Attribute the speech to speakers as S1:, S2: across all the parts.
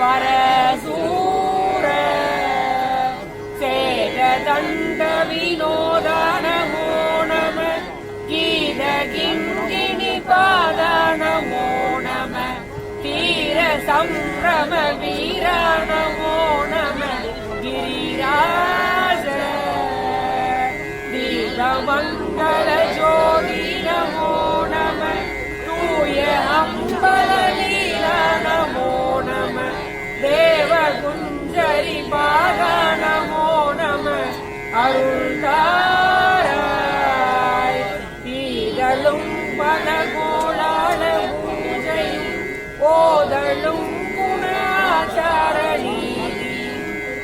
S1: பரசூர சேகதண்ட தண்ட நமோ நம. கீத கிங்கினி பாத நம. தீர சம்பிரம வீர நம. கிரிராஜ. தீபமங்கல ஜோ தீதலும் பலகோளால பூஜையும் ஓதலும் குணாச்சார நீதி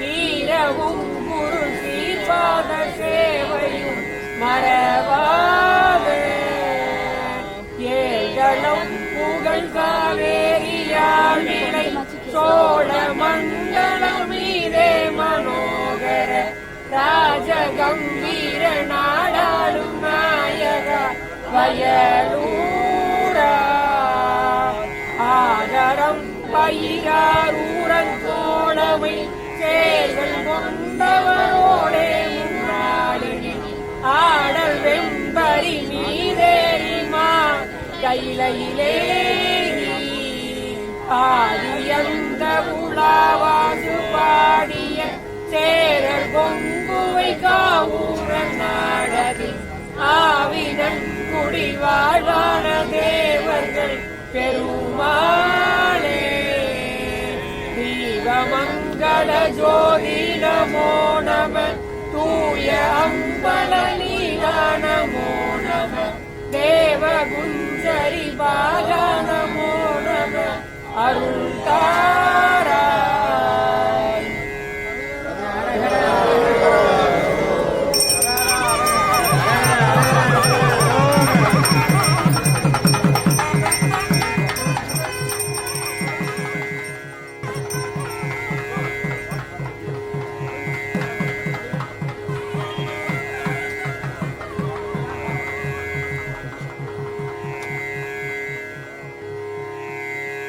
S1: தீரவும் குரு சீர்பாத சேவையும் மறவாத. ஏகலம் புகழ் காவேரியாழினை சோழ மண்டலம் மீதே மனோகர ராஜகம்பீர நாடாளும் நாயக வயலூரா ஆதரம் பயிராரூரன் தோழமை சேர்கள் கொண்டவரோடே முன்னாடி ஆடல் வெம்பரி மீதேறிமா கையிலேறி ஆதியந்த உலாவாசு பாடிய சேரர் கொங்குவை காவூரன் நாடதி ஆவிதன் குடிவாழ்வான தேவர்கள் பெரும் ज्योति न मोनव तूय अम्बललीला नमो। नम देवगुञ्जरि बाला नमो। नम अरुता